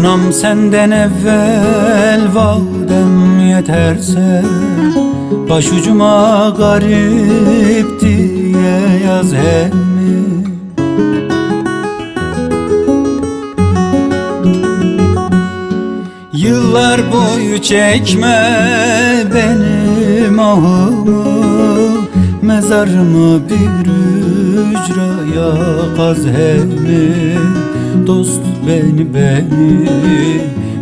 Sunam senden evvel vadem yeterse Başucuma garip diye yaz hem mi? Yıllar boyu çekme benim ahımı Mezarımı bir ücraya kaz mi Dost beni beni,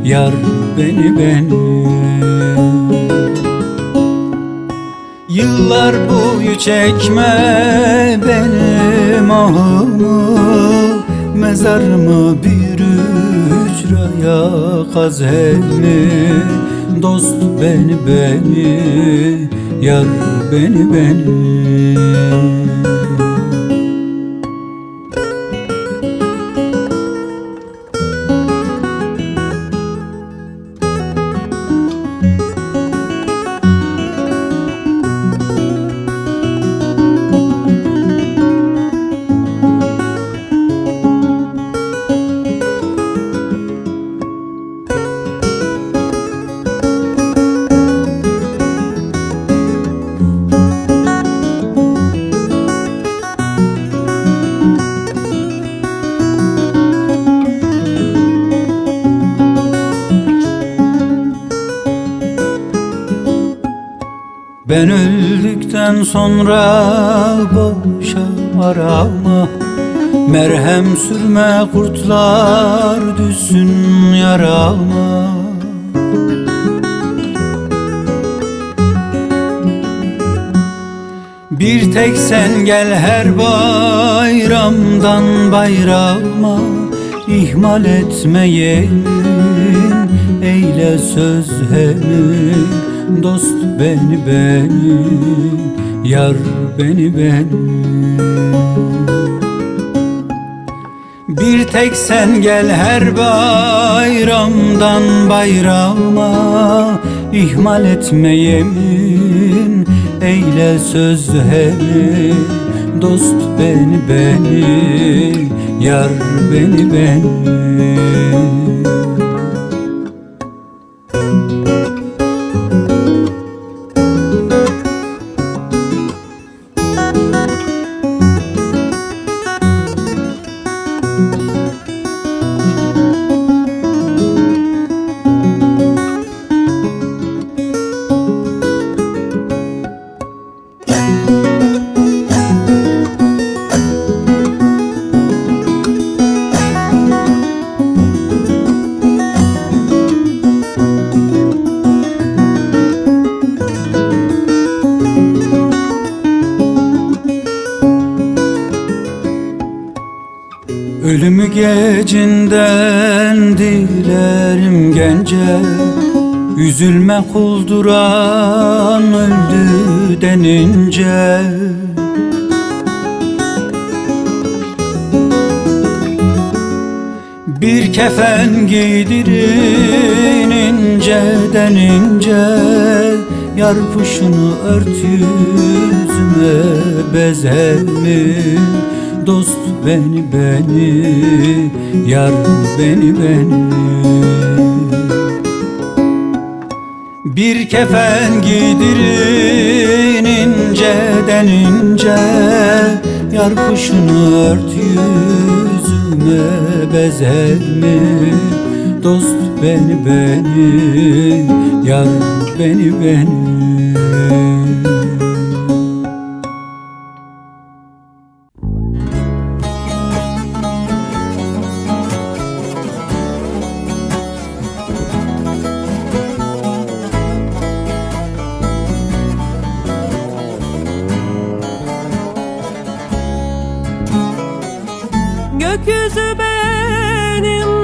yar beni beni. Yıllar boyu çekme benim ahımı Mezarımı bir ücraya kaz mi Dost beni beni, yar beni beni Ben öldükten sonra boşa arama Merhem sürme kurtlar düşsün yarama. Bir tek sen gel her bayramdan bayrama. İhmal etme yemin eyle söz hemin Dost beni beni yar beni beni bir tek sen gel her bayramdan bayrama ihmal etme yemin eyle söz hemin Dost beni beni yar beni beni Ölümü gecinden dilerim gence. Üzülme kulduran öldü denince. Bir kefen giydirin inceden ince Yar puşunu ört yüzüme bezemi Dost beni beni, yar beni beni. Bir kefen giydirin inceden ince Yar kuşunu ört yüzüme bezer Dost beni beni Yar beni beni Gökyüzü benim.